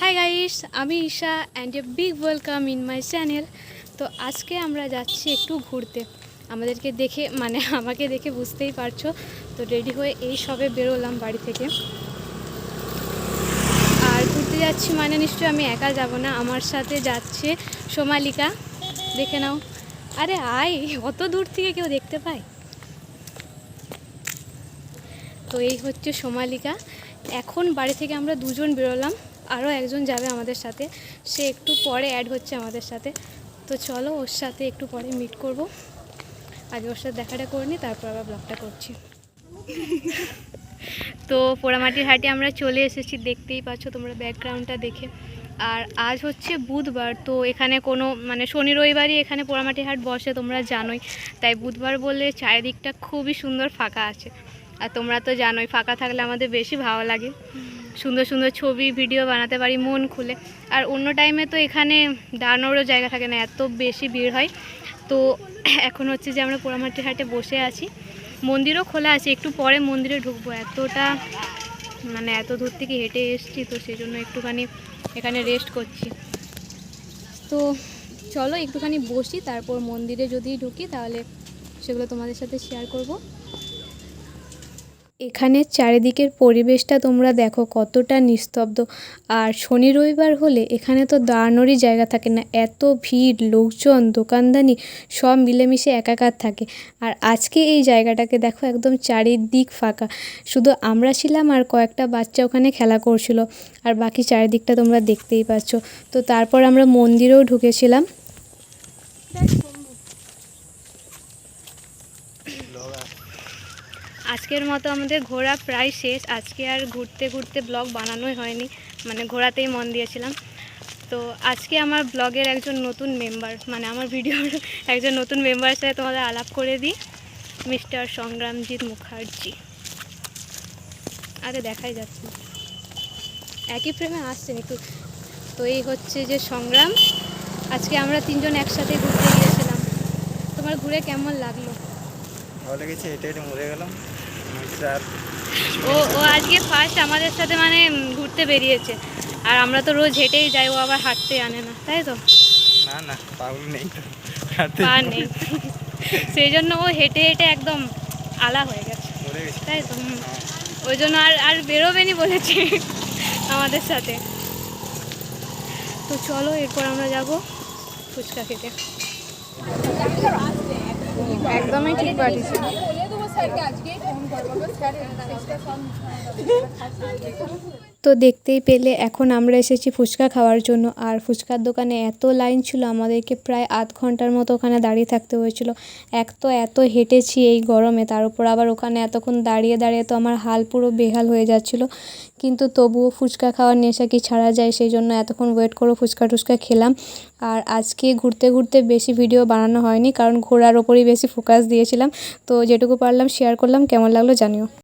High guys আমি Isha and a big welcome in my channel তো আজকে আমরা যাচ্ছি একটু ঘুরতে। আমাদেরকে দেখে মানে আমাকে দেখে বুঝতেই পারছ। তো রেডি হয়ে এই সবে বেরোলাম বাড়ি থেকে। আর ঘুরতে যাচ্ছি মানে নিশ্চয়ই আমি একা যাব না, আমার সাথে যাচ্ছে সোমালিকা। দেখে নাও। আরে আয় অত দূর থেকে কেউ দেখতে পায়? তো এই হচ্ছে সোমালিকা। এখন বাড়ি থেকে আমরা দুজন বেরোলাম। আরও একজন যাবে আমাদের সাথে। সে একটু পরে অ্যাড হচ্ছে আমাদের সাথে। তো চলো ওর সাথে একটু পরে মিট করব। আগে ওর সাথে দেখাটা করে নিই তারপর আবার ব্লগটা করছি। তো পোড়ামাটির হাটে আমরা চলে এসেছি দেখতেই পাচ্ছ তোমরা ব্যাকগ্রাউন্ডটা দেখে। আর আজ হচ্ছে বুধবার তো এখানে কোনো মানে শনি রবিবারই এখানে পোড়ামাটির হাট বসে তোমরা জানোই। তাই বুধবার বললে চারিদিকটা খুবই সুন্দর ফাঁকা আছে। আর তোমরা তো জানোই ফাঁকা থাকলে আমাদের বেশি ভালো লাগে। সুন্দর সুন্দর ছবি ভিডিও বানাতে পারি, মন খুলে। আর অন্য টাইমে তো এখানে দাঁড়ানোরও জায়গা থাকে না, এত বেশি ভিড় হয়। তো এখন হচ্ছে যে আমরা পোড়ামাটির হাটে বসে আছি। মন্দিরও খোলা আছে, একটু পরে মন্দিরে ঢুকবো। এতটা মানে এত দূর থেকে হেঁটে এসেছি, তো সেই জন্য একটুখানি এখানে রেস্ট করছি। তো চলো একটুখানি বসি, তারপর মন্দিরে যদি ঢুকি, তাহলে সেগুলো তোমাদের সাথে শেয়ার করব। এখানে চারিদিকের পরিবেশটা তোমরা দেখো কতটা নিস্তব্ধ। আর শনি রবিবার হলে এখানে তো দাঁড়ানোরই জায়গা থাকে না, এত ভিড়, লোকজন, দোকানদানি, সব মিলেমিশে একাকার থাকে। আর আজকে এই জায়গাটাকে দেখো একদম চারিদিক ফাঁকা। শুধু আমরা ছিলাম আর কয়েকটা বাচ্চা ওখানে খেলা করছিল। আর বাকি চারিদিকটা তোমরা দেখতেই পাচ্ছ। তো তারপর আমরা মন্দিরেও ঢুকেছিলাম। আজকের মতো আমাদের ঘোরা প্রায় শেষ। আজকে আর ঘুরতে ঘুরতে ব্লগ বানানোই হয়নি। মানে ঘোরাতেই মন দিয়েছিলাম। তো আজকে আমার ব্লগের একজন নতুন মেম্বার মানে আমার ভিডিওর একজন নতুন মেম্বারের সাথে তোমাদের আলাপ করে দিই। মিস্টার সংগ্রামজিৎ মুখার্জি। আরে দেখাই যাচ্ছে। একই ফ্রেমে আসছেন একটু তো এই হচ্ছে যে সংগ্রাম। আজকে আমরা তিনজন একসাথে ঘুরতে গিয়েছিলাম। তোমার ঘুরে কেমন লাগল? ভালো লেগেছে হেঁটে হেঁটে মরে গেলাম। ও ও আজকে ফার্স্ট আমাদের সাথে মানে ঘুরতে বেরিয়েছে। আর আমরা তো রোজ হেঁটেই যাই ও আবার হাঁটতে আনে না তাই তো? না না পাগল নেই তো। পা নেই। সেই জন্য ও হেঁটে হেঁটে একদম আলা হয়ে গেছে। তাই তো? হুম। হ্যাঁ। ওই জন্য আর আর বেরোবেনি বলেছে আমাদের সাথে। তো চলো এরপর আমরা যাব ফুচকা খেতে। একদমই ঠিক পাঠিয়েছে করব তো দেখতেই পেলে এখন আমরা এসেছি ফুচকা খাওয়ার জন্য। আর ফুচকার দোকানে এত লাইন ছিল, আমাদেরকে প্রায় আধ ঘণ্টার মতো ওখানে দাঁড়িয়ে থাকতে হয়েছিল। এক তো এত হেঁটেছি এই গরমে, তার উপর আবার ওখানে এতক্ষণ দাঁড়িয়ে দাঁড়িয়ে তো আমার হাল পুরো বেহাল হয়ে যাচ্ছিল। কিন্তু তবুও ফুচকা খাওয়ার নেশা কি ছাড়া যায়, সেই জন্য এতক্ষণ ওয়েট করে ফুচকা টুচকা খেলাম। আর আজকে ঘুরতে ঘুরতে বেশি ভিডিও বানানো হয়নি, কারণ ঘোরার ওপরই বেশি ফোকাস দিয়েছিলাম। তো যেটুকু পারলাম শেয়ার করলাম, কেমন লাগল জানিও।